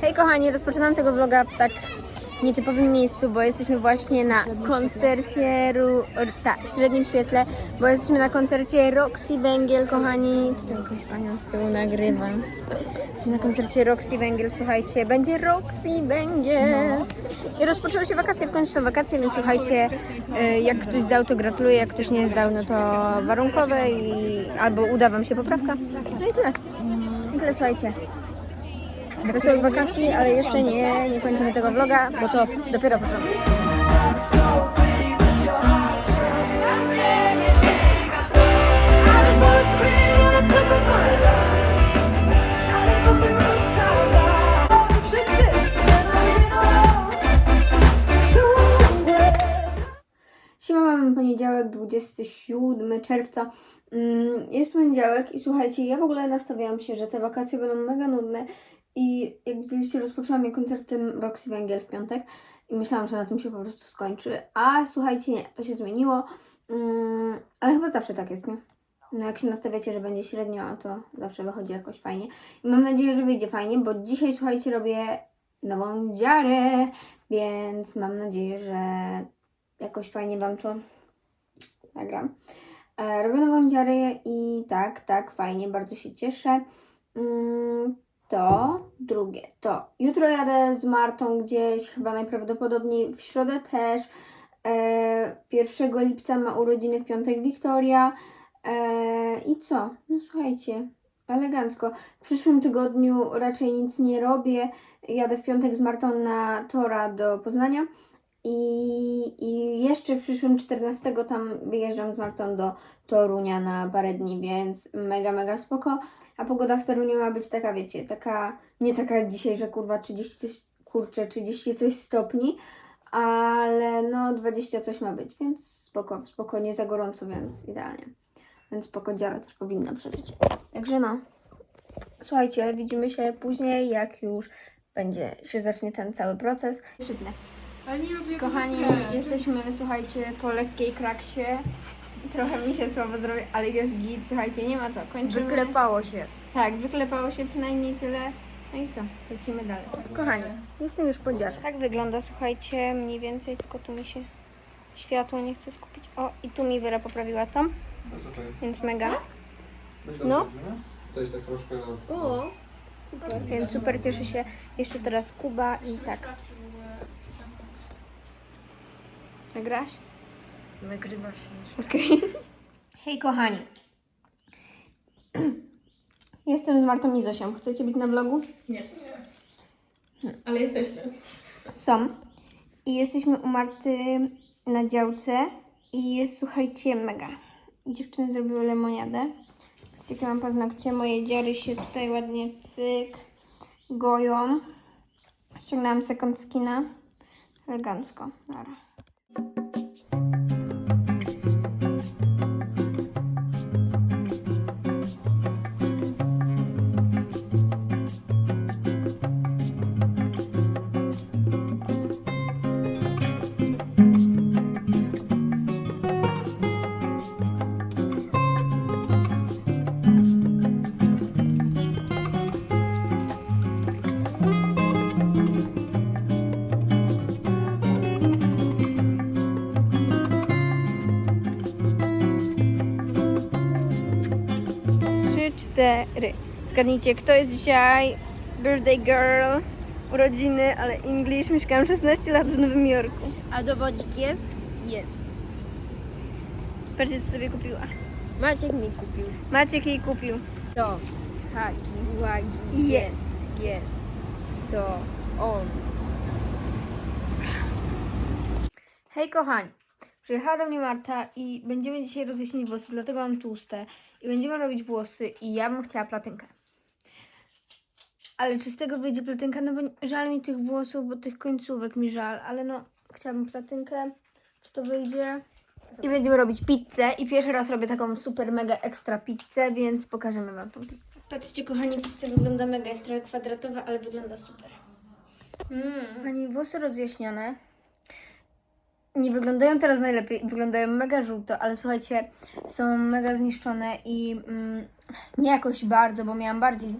Hej kochani, rozpoczynam tego vloga w tak nietypowym miejscu, bo jesteśmy właśnie na koncercie, Ru, ta, w średnim świetle, bo jesteśmy na koncercie Roxy Węgiel, kochani. Tutaj jakąś panią z tyłu nagrywam. Jesteśmy na koncercie Roxy Węgiel, słuchajcie, będzie Roxy Węgiel. I rozpoczęły się wakacje, w końcu są wakacje, więc słuchajcie, y, jak ktoś zdał, to gratuluję, jak ktoś nie zdał, no to warunkowe i albo uda wam się poprawka. No i tyle. I tyle, słuchajcie. Wesołych wakacji, ale jeszcze nie, nie kończymy tego vloga, bo to dopiero początek. Siema, mamy poniedziałek, 27 czerwca. Mm, Jest poniedziałek i słuchajcie, ja w ogóle nastawiałam się, że te wakacje będą mega nudne i jak widzieliście, rozpoczęłam je koncertem Roxy Węgiel w piątek i myślałam, że na tym się po prostu skończy, a słuchajcie, nie, to się zmieniło, Mm, ale chyba zawsze tak jest, nie? No jak się nastawiacie, że będzie średnio, to zawsze wychodzi jakoś fajnie. I mam nadzieję, że wyjdzie fajnie, bo dzisiaj, słuchajcie, robię nową dziarę, więc mam nadzieję, że jakoś fajnie Wam to nagram. E, robię nową dziarę i tak, tak, fajnie, bardzo się cieszę. Mm, to drugie, to jutro jadę z Martą gdzieś, chyba najprawdopodobniej w środę też. E, 1 lipca ma urodziny w piątek Wiktoria. E, I co? No słuchajcie, elegancko. W przyszłym tygodniu raczej nic nie robię. Jadę w piątek z Martą na Tora do Poznania. I, I jeszcze w przyszłym 14 tam wyjeżdżam z Martą do Torunia na parę dni, więc mega, mega spoko. A pogoda w Toruniu ma być taka, wiecie, taka, nie taka jak dzisiaj, że kurwa 30 coś, kurczę, 30 coś stopni, ale no 20 coś ma być, więc spoko, spoko, nie za gorąco, więc idealnie. Więc spoko, dziara też powinna przeżyć. Także no, słuchajcie, widzimy się później, jak już będzie, się zacznie ten cały proces. Przytnę. Ale nie lubię Kochani, jesteśmy, słuchajcie, po lekkiej kraksie. Trochę mi się słabo zrobi, ale jest git. Słuchajcie, nie ma co, kończymy. Wyklepało się. Tak, wyklepało się przynajmniej tyle. No i co, lecimy dalej. Kochani, jestem już po dziarze. Tak wygląda, słuchajcie, mniej więcej, tylko tu mi się światło nie chce skupić. O, i tu mi Wera poprawiła to, Jest okej. więc mega. No. no. To jest tak troszkę... O, super. Więc super cieszę się. Jeszcze teraz Kuba i tak. Nagrasz? Nagrywasz się. Hej kochani. Jestem z Martą i Zosią. Chcecie być na vlogu? Nie. Ale jesteśmy. Są. I jesteśmy u Marty na działce i jest, słuchajcie, mega. Dziewczyny zrobiły lemoniadę. Patrzcie, jakie mam paznokcie. Moje dziary się tutaj ładnie cyk goją. Ściągnęłam second skina. Elegancko. Dobra. Thank you. Cztery. Zgadnijcie, kto jest dzisiaj birthday girl, urodziny, ale English. Mieszkałam 16 lat w Nowym Jorku. A dowodzik jest? Jest. Patrzcie, co sobie kupiła. Maciek mi kupił. Maciek jej kupił. To. Haki, łagi. Jest. Jest. To. On. Hej kochani, przyjechała do mnie Marta i będziemy dzisiaj rozjaśnić włosy, dlatego mam tłuste i będziemy robić włosy i ja bym chciała platynkę. Ale czy z tego wyjdzie platynka? No bo żal mi tych włosów, bo tych końcówek mi żal, ale no chciałabym platynkę. Czy to wyjdzie? I będziemy robić pizzę i pierwszy raz robię taką super mega ekstra pizzę, więc pokażemy wam tą pizzę. Patrzcie kochani, pizza wygląda mega, jest trochę kwadratowa, ale wygląda super. Mm. Kochani, włosy rozjaśnione. Nie wyglądają teraz najlepiej, wyglądają mega żółto, ale słuchajcie, są mega zniszczone i mm, nie jakoś bardzo, bo miałam bardziej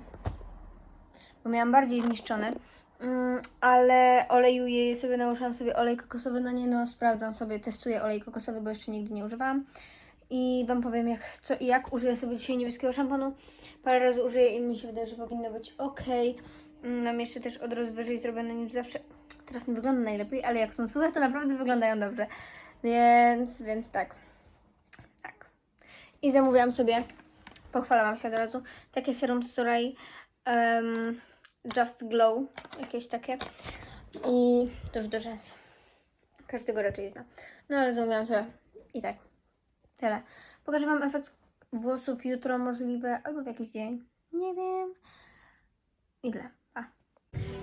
bo miałam bardziej zniszczone. Mm, ale olejuję sobie, nałożyłam sobie olej kokosowy na nie, no sprawdzam sobie, testuję olej kokosowy, bo jeszcze nigdy nie używałam. I Wam powiem jak, co i jak. Użyję sobie dzisiaj niebieskiego szamponu. Parę razy użyję i mi się wydaje, że powinno być ok. Mm, Mam jeszcze też odrost wyżej zrobiony niż zawsze. Teraz nie wygląda najlepiej, ale jak są suche, to naprawdę wyglądają dobrze. Więc, więc tak. Tak. I zamówiłam sobie, pochwalałam się od razu, takie serum z. Um, Just Glow, jakieś takie. I też do rzęs. Każdego raczej zna. No ale zamówiłam sobie i tak. Tyle. Pokażę Wam efekt włosów jutro możliwe, albo w jakiś dzień. Nie wiem. I tyle.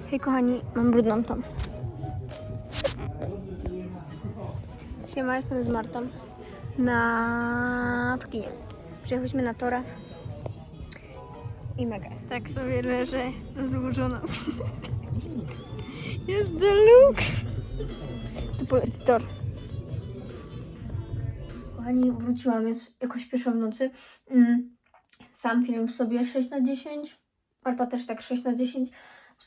Hej kochani, mam brudną tą. Siema, jestem z Martą. Na... w kinie. Przyjechaliśmy na Tora. I mega jest. Tak sobie leżę złożona. Jest deluxe. Tu poleci Tor. Kochani, wróciłam, jest jakoś pierwsza w nocy. Mm, Sam film w sobie 6 na 10. Marta też tak 6 na 10.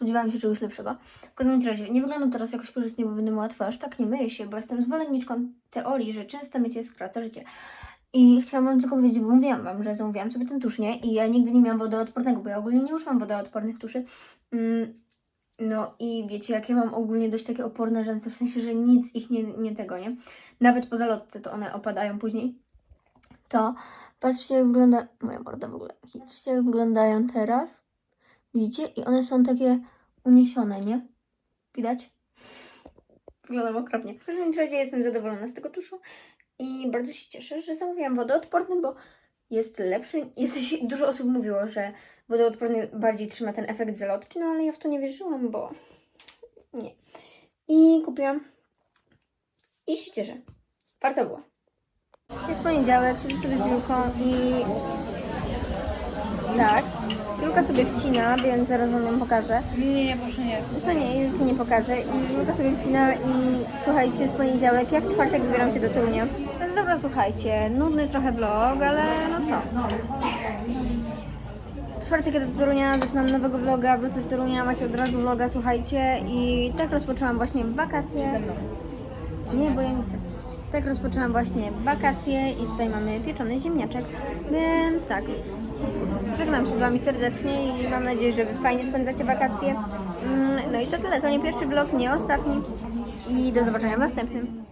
Spodziewałam się czegoś lepszego. W każdym razie, nie wyglądam teraz jakoś korzystnie, bo będę myła twarz. Tak, nie myję się, bo jestem zwolenniczką teorii, że często mycie skraca życie. I chciałam Wam tylko powiedzieć, bo mówiłam Wam, że zamówiłam sobie ten tusz, nie? I ja nigdy nie miałam wodoodpornego, bo ja ogólnie nie używam wodoodpornych tuszy. Mm, no i wiecie, jak ja mam ogólnie dość takie oporne rzęsy, w sensie, że nic ich nie, nie tego, nie? Nawet po zalotce to one opadają później. To patrzcie jak wygląda, moja morda w ogóle, patrzcie jak wyglądają teraz. Widzicie? I one są takie uniesione, nie? Widać? Wyglądam okropnie. W każdym razie jestem zadowolona z tego tuszu i bardzo się cieszę, że zamówiłam wodoodporny, bo jest lepszy. Jest, dużo osób mówiło, że wodoodporny bardziej trzyma ten efekt zalotki, no ale ja w to nie wierzyłam, bo nie. I kupiłam i się cieszę. Warto było. Jest poniedziałek, siedzę sobie z Julką i tak. Julka sobie wcina, więc zaraz wam ją pokażę. Nie, nie, proszę nie. To nie, Julki nie pokażę. I Julka sobie wcina i słuchajcie, jest poniedziałek. Ja w czwartek wybieram się do Torunia. Więc dobra, słuchajcie, nudny trochę vlog, ale no co. W czwartek do Torunia, zaczynam nowego vloga, wrócę z Torunia, macie od razu vloga, słuchajcie. I tak rozpoczęłam właśnie wakacje. Nie, bo ja nie chcę. Tak rozpoczęłam właśnie wakacje i tutaj mamy pieczony ziemniaczek, więc tak. Żegnam się z Wami serdecznie i mam nadzieję, że Wy fajnie spędzacie wakacje. Mm, No i to tyle, to nie pierwszy vlog, nie ostatni. I do zobaczenia w następnym.